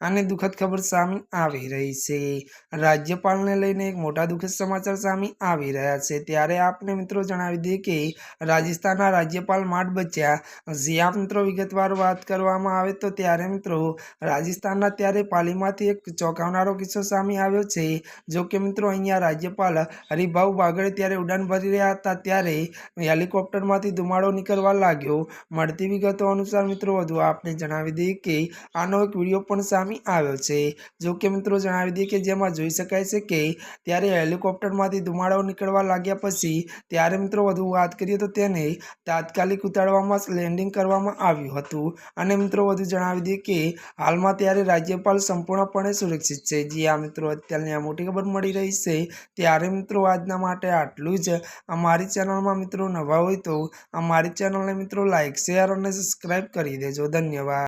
અને દુઃખદ ખબર સામે આવી રહી છે. રાજ્યપાલને લઈને એક મોટા દુઃખદ સમાચાર સામે આવી રહ્યા છે. ત્યારે આપને મિત્રો જણાવી દઈએ કે રાજસ્થાનના રાજ્યપાલ માટ બચ્યા. જ્યાં મિત્રો વિગતવાર વાત કરવામાં આવે તો ત્યારે મિત્રો રાજસ્થાનના ત્યારે પાલીમાંથી એક ચોંકાવનારો કિસ્સો સામે આવ્યો છે. જો કે મિત્રો અહીંયા રાજ્યપાલ હરિભાઉ બાગડે ત્યારે ઉડાન ભરી રહ્યા હતા. ત્યારે હેલિકોપ્ટરમાંથી ધુમાડો નીકળવા લાગ્યો. મળતી વિગતો અનુસાર મિત્રો વધુ આપને જણાવી દઈએ કે આનો એક વીડિયો પણ સામે આવ્યો છે. જો કે મિત્રો જણાવી દઈએ કે જેમાં જોઈ શકાય છે કે ત્યારે હેલિકોપ્ટરમાંથી ધુમાડાઓ નીકળવા લાગ્યા પછી ત્યારે મિત્રો વધુ વાત કરીએ તો તેને તાત્કાલિક ઉતારવામાં લેન્ડિંગ કરવામાં આવ્યું હતું. અને મિત્રો વધુ જણાવી દઈએ કે હાલમાં ત્યારે રાજ્યપાલ સંપૂર્ણપણે સુરક્ષિત છે. જે આ મિત્રો, અત્યારની આ મોટી ખબર મળી રહી છે. ત્યારે મિત્રો આજના માટે આટલું જ. અમારી ચેનલમાં મિત્રો નવા હોય તો અમારી ચેનલને મિત્રો લાઇક શેર અને સબસ્ક્રાઈબ કરી દેજો. ધન્યવાદ.